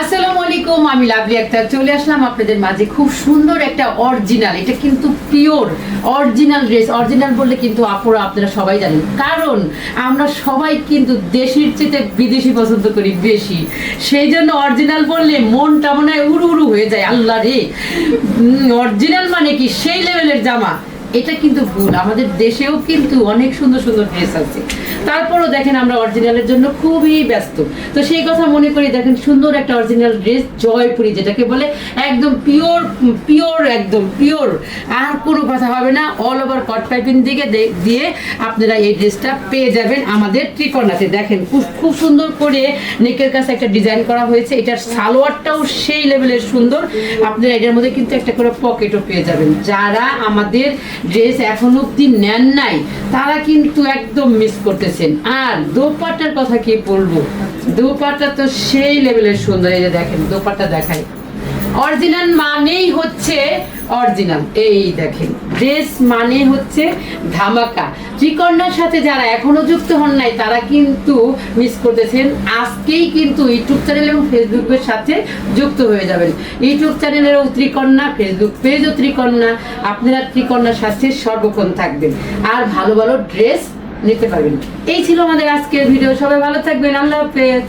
আসসালামু আলাইকুম, আমি লাভলি আক্তার। চলে আসলাম আপনাদের মাঝে খুব সুন্দর একটা অরিজিনাল এটা কিন্তু পিওর অরিজিনাল ড্রেস অরিজিনাল বললে কিন্তু আপুরা, আপনারা সবাই জানেন। কারণ আমরা সবাই কিন্তু দেশির চেয়ে বিদেশি পছন্দ করি বেশি। সেই জন্য অরিজিনাল বললে মনটা মনে হয় উড়ু উড়ু হয়ে যায়। আল্লাহ রে। অরিজিনাল মানে কি? সেই লেভেলের জামা। এটা কিন্তু ভুল। আমাদের দেশেও কিন্তু অনেক সুন্দর সুন্দর ড্রেস আছে। তারপরও দেখেন আমরা অরিজিনালের জন্য খুবই ব্যস্ত। তো সেই কথা মনে করি দেখেন সুন্দর একটা অরিজিনাল ড্রেস জয়পুরি, যেটাকে বলে একদম পিওর পিওর একদম পিওর। আর কোনো কথা হবে না অল ওভার কট পাইপিং দিকে দিয়ে আপনারা এই ড্রেসটা পেয়ে যাবেন আমাদের ত্রিকোণাতে। দেখেন খুব সুন্দর করে নেকের কাছে একটা ডিজাইন করা হয়েছে, এটার সালোয়ারটাও সেই লেভেলের সুন্দর। আপনারা এটার মধ্যে কিন্তু একটা করে পকেটও পেয়ে যাবেন। যারা আমাদের ড্রেস এখন অব্দি নেন নাই, তারা কিন্তু একদম মিস করতেছেন আর দোপাটার কথা কি বলব? দোপাটা তো সেই লেভেলের সুন্দর, এই যে দেখেন দোপাটা দেখায় অরিজিনাল মানেই হচ্ছে অরিজিনাল এই দেখেন ড্রেস মানে হচ্ছে ধামাকা। ত্রিকন্যার সাথে যারা এখনও যুক্ত হন নাই, তারা কিন্তু মিস করতেছেন। আজকেই কিন্তু ইউটিউব চ্যানেল এবং ফেসবুকের সাথে যুক্ত হয়ে যাবেন। ইউটিউব চ্যানেলেরও ত্রিকন্যা ফেসবুক পেজও ত্রিকন্যা। আপনারা ত্রিকন্যার সাথে সর্বক্ষণ থাকবেন। আর ভালো ভালো ড্রেস নিতে পারবেন। এই ছিল আমাদের আজকের ভিডিও। সবাই ভালো থাকবেন। আল্লাহ হাফেজ।